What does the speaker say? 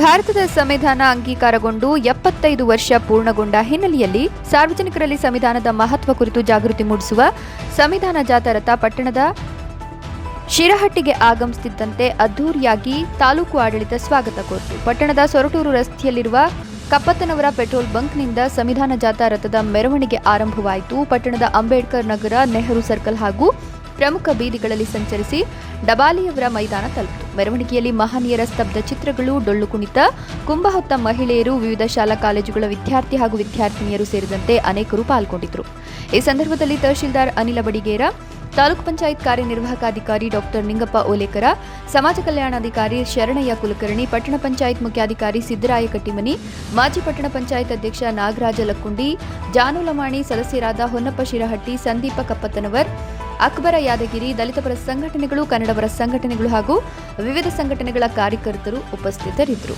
ಭಾರತದ ಸಂವಿಧಾನ ಅಂಗೀಕಾರಗೊಂಡು ಎಪ್ಪತ್ತೈದು ವರ್ಷ ಪೂರ್ಣಗೊಂಡ ಹಿನ್ನೆಲೆಯಲ್ಲಿ ಸಾರ್ವಜನಿಕರಲ್ಲಿ ಸಂವಿಧಾನದ ಮಹತ್ವ ಕುರಿತು ಜಾಗೃತಿ ಮೂಡಿಸುವ ಸಂವಿಧಾನ ಜಾಥಾರಥ ಪಟ್ಟಣದ ಶಿರಹಟ್ಟಿಗೆ ಆಗಮಿಸುತ್ತಿದ್ದಂತೆ ಅದ್ದೂರಿಯಾಗಿ ತಾಲೂಕು ಆಡಳಿತ ಸ್ವಾಗತ ಕೋರಿತು. ಪಟ್ಟಣದ ಸೊರಟೂರು ರಸ್ತೆಯಲ್ಲಿರುವ ಕಪ್ಪತ್ತನವರ ಪೆಟ್ರೋಲ್ ಬಂಕ್ನಿಂದ ಸಂವಿಧಾನ ಜಾಥಾ ರಥದ ಮೆರವಣಿಗೆ ಆರಂಭವಾಯಿತು. ಪಟ್ಟಣದ ಅಂಬೇಡ್ಕರ್ ನಗರ, ನೆಹರು ಸರ್ಕಲ್ ಹಾಗೂ ಪ್ರಮುಖ ಬೀದಿಗಳಲ್ಲಿ ಸಂಚರಿಸಿ ಡಬಾಲಿಯವರ ಮೈದಾನ ತಲುಪಿತು. ಮೆರವಣಿಗೆಯಲ್ಲಿ ಮಹನೀಯರ ಸ್ತಬ್ಧ ಚಿತ್ರಗಳು, ಡೊಳ್ಳು ಕುಣಿತ ಕುಂಭ ಹೊತ್ತ ಮಹಿಳೆಯರು, ವಿವಿಧ ಶಾಲಾ ಕಾಲೇಜುಗಳ ವಿದ್ಯಾರ್ಥಿ ಹಾಗೂ ವಿದ್ಯಾರ್ಥಿನಿಯರು ಸೇರಿದಂತೆ ಅನೇಕರು ಪಾಲ್ಗೊಂಡಿದ್ದರು. ಈ ಸಂದರ್ಭದಲ್ಲಿ ತಹಶೀಲ್ದಾರ್ ಅನಿಲ ಬಡಿಗೇರ, ತಾಲೂಕು ಪಂಚಾಯತ್ ಕಾರ್ಯನಿರ್ವಾಹಕಾಧಿಕಾರಿ ಡಾಕ್ಟರ್ ನಿಂಗಪ್ಪ ಓಲೇಕರ, ಸಮಾಜ ಕಲ್ಯಾಣಾಧಿಕಾರಿ ಶರಣಯ್ಯ ಕುಲಕರ್ಣಿ, ಪಟ್ಟಣ ಪಂಚಾಯತ್ ಮುಖ್ಯಾಧಿಕಾರಿ ಸಿದ್ದರಾಯ ಕಟ್ಟಿಮನಿ ಮಾಜಿ ಪಟ್ಟಣ ಪಂಚಾಯತ್ ಅಧ್ಯಕ್ಷ ನಾಗರಾಜ ಲಕ್ಕುಂಡಿ, ಜಾನುಲಮಾಣಿ ಸದಸ್ಯರಾದ ಹೊನ್ನಪ್ಪ ಶಿರಹಟ್ಟಿ, ಸಂದೀಪ ಕಪ್ಪತ್ತನವರ್ ಅಕ್ಬರ ಯಾದಗಿರಿ ದಲಿತಪರ ಸಂಘಟನೆಗಳು ಕನ್ನಡಪರ ಸಂಘಟನೆಗಳು ಹಾಗೂ ವಿವಿಧ ಸಂಘಟನೆಗಳ ಕಾರ್ಯಕರ್ತರು ಉಪಸ್ಥಿತರಿದ್ದರು.